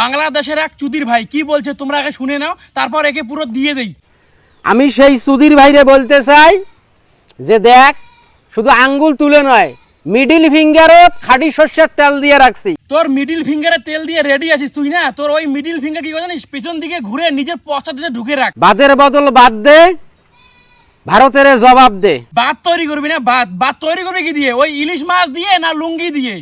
বাংলাদেশের এক চুদির ভাই কি বলছে তোমরা আগে শুনে নাও তারপর একে পুরো দিয়ে দেই। আমি সেই সুধীর ভাইরে বলতে চাই যে দেখ শুধু আঙ্গুল তুলে নয় মিডিল ফিঙ্গারও খাঁটি সর্ষের তেল দিয়ে রাখছি। তোর মিডিল ফিঙ্গারে তেল দিয়ে রেডি আছিস তুই না? তোর ওই মিডিল ফিঙ্গার কি করে জানিস? পিছন দিকে ঘুরে নিজের পশ্চাৎ দিকে ঢুকে রাখ। বাদের বদল বাদ দে ভারতের জবাব দে। বাদ তৈরি করবি না? বাদ। বাদ তৈরি করবি কি দিয়ে? ওই ইলিশ মাছ দিয়ে না লুঙ্গি দিয়ে?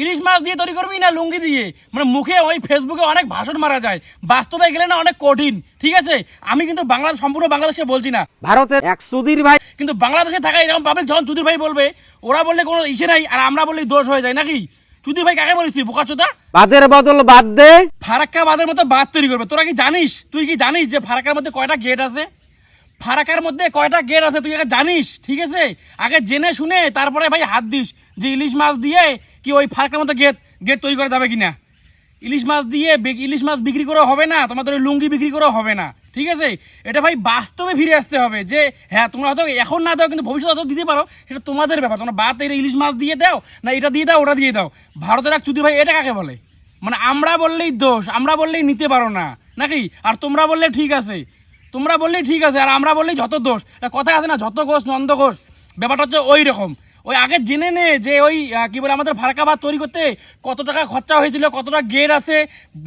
ইলিশ মাছ দিয়ে তৈরি করবি না লুঙ্গি দিয়ে? মানে মুখে ওই ফেসবুকে অনেক ভাষণ মারা যায়। বাস্তবে গেলে না অনেক কঠিন ঠিক আছে? আমি কিন্তু বাংলাদেশ সম্পূর্ণ বাংলাদেশে বলছি না। ভারতের এক সুধীর ভাই কিন্তু বাংলাদেশে থাকা এরকম পাবলিক যখন চুদির ভাই বলবে ওরা বললে কোনো ইসে নাই আর আমরা বললে দোষ হয়ে যায় নাকি? চুদির ভাই কাকে বলিস তুই বোকাচোদা বাদের বদল বাদ দে। ফারাক্কা বাদের মতো বাদ তৈরি করবে। তোরা কি জানিস? তুই কি জানিস যে ফারাক্কার মধ্যে কয়টা গেট আছে? ফারাক্কার মধ্যে কয়টা গেট আছে তুই আগে জানিস, ঠিক আছে? আগে জেনে শুনে তারপরে ভাই হাত দিস যে ইলিশ মাছ দিয়ে কি ওই ফারাক্কার মতো গেট গেট তৈরি করা যাবে কিনা। ইলিশ মাছ দিয়ে ইলিশ মাছ বিক্রি করেও হবে না, তোমাদের ওই লুঙ্গি বিক্রি করেও হবে না, ঠিক আছে? এটা ভাই বাস্তবে ফিরে আসতে হবে যে হ্যাঁ তোমরা হয়তো এখন না দাও, কিন্তু ভবিষ্যতে হয়তো দিতে পারো, সেটা তোমাদের ব্যাপার। তোমরা বাদ এটা ইলিশ মাছ দিয়ে দাও, না এটা দিয়ে দাও, ওটা দিয়ে দাও। ভারতের এক চুদি ভাই এটা কাকে বলে? মানে আমরা বললেই দোষ, আমরা বললেই নিতে পারো না, নাকি? আর তোমরা বললে ঠিক আছে। তোমরা বললেই ঠিক আছে, আর আমরা বললেই যত দোষ। কথা আছে না, যত ঘোষ, নন্দ ঘোষ, ব্যাপারটা হচ্ছে ওই রকম। ওই আগে জেনে নে যে ওই কি বলে আমাদের ফারাক্কা বাদ তৈরি করতে কত টাকা খরচা হয়েছিল কতটা গেট আছে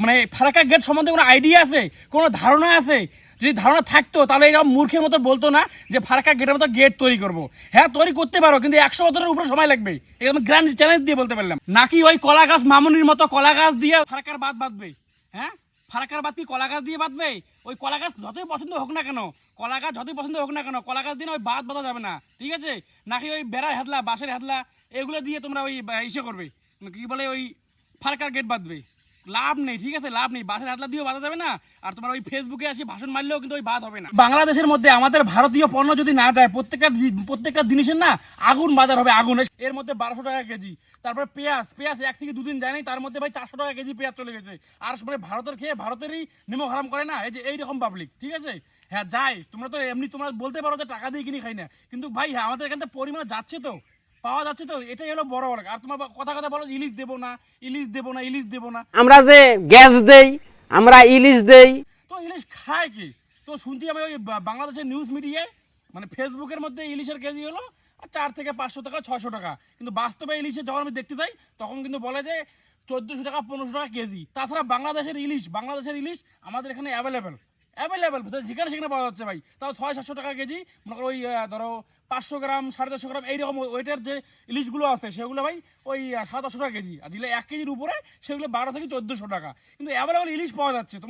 মানে ফারাক্কা গেট সম্বন্ধে কোনো আইডিয়া আছে? কোনো ধারণা আছে? যদি ধারণা থাকতো, তাহলে এরকম মূর্খের মতো বলতো না যে ফারাক্কা গেটের মতো গেট তৈরি করব। হ্যাঁ তৈরি করতে পারো, কিন্তু একশো বছরের উপরে সময় লাগবে। এরকম গ্র্যান্ড চ্যালেঞ্জ দিয়ে বলতে পারলাম। নাকি ওই কলা গাছ মামুনির মতো কলা গাছ দিয়ে ফারাক্কার বাদ বাঁধবে? হ্যাঁ? ফারাক্কার বাদ কি কলা গাছ দিয়ে বাঁধবে? ওই কলা গাছ যতই পছন্দ হোক না কেন, কলা গাছ যতই পছন্দ হোক না কেন, কলা গাছ দিয়ে ওই বাদ বাঁধা যাবে না, ঠিক আছে? নাকি ওই বেড়ার হেদলা, বাঁশের হেদলা, এগুলো দিয়ে তোমরা ওই ইসে করবে। কি বলে ওই ফারাকার গেট বাঁধবে? লাভ নেই, ঠিক আছে? লাভ নেই। বাসের হাতলা দিয়েও বাধা যাবে না। আর তোমার ওই ফেসবুকে আসি ভাষণ মারলেও কিন্তু ওই বাদ হবে না। বাংলাদেশের মধ্যে আমাদের ভারতীয় পণ্য যদি না যায়, প্রত্যেকটা প্রত্যেকটা জিনিসের না আগুন বাজার হবে, আগুন। এর মধ্যে বারোশো টাকা কেজি। তারপরে পেঁয়াজ পেঁয়াজ এক থেকে দুদিন যায় নাই, তার মধ্যে ভাই চারশো টাকা কেজি পেঁয়াজ চলে গেছে। আর মানে ভারতের খেয়ে ভারতেরই নিমক হারাম করে না? এই যে এইরকম পাবলিক ঠিক আছে? হ্যাঁ যাই। তোমরা তো এমনি তোমরা বলতে পারো যে টাকা দিয়ে কিনে খাই না। কিন্তু ভাই হ্যাঁ আমাদের এখান পরিমাণে যাচ্ছে তো। পাওয়া যাচ্ছে তো এটাই হলো বড় বড় আর তোমার কথা কথা বলো ইলিশ দেবো না ইলিশ দেবো না ইলিশ দেবো না। আমরা যে গ্যাস দেই আমরা ইলিশ দেই। তো ইলিশ খায় কি? তো শুনছি আমি ওই বাংলাদেশের নিউজ মিডিয়ায় মানে ফেসবুকের মধ্যে ইলিশের কেজি হলো চার থেকে পাঁচশো টাকা ছশো টাকা। কিন্তু বাস্তবে ইলিশের যখন আমি দেখতে যাই তখন কিন্তু বলে যে চোদ্দোশো টাকা পনেরোশো টাকা কেজি। তাছাড়া বাংলাদেশের ইলিশ বাংলাদেশের ইলিশ আমাদের এখানে অ্যাভেলেবেল অ্যাভেলেবেল যেখানে সেখানে পাওয়া যাচ্ছে ভাই। তাও ছয়, সাতশো টাকা কেজি। মনে করো ওই ধরো পাঁচশো গ্রাম, সাড়ে চারশো গ্রাম, এইরকম ওয়েটের যে ইলিশগুলো আছে, সেগুলো ভাই ওই সাত, আটশো টাকা কেজি। আর যেগুলো এক কেজির উপরে, সেগুলো বারো থেকে চোদ্দোশো টাকা। কিন্তু অ্যাভেলেবেল ইলিশ পাওয়া যাচ্ছে।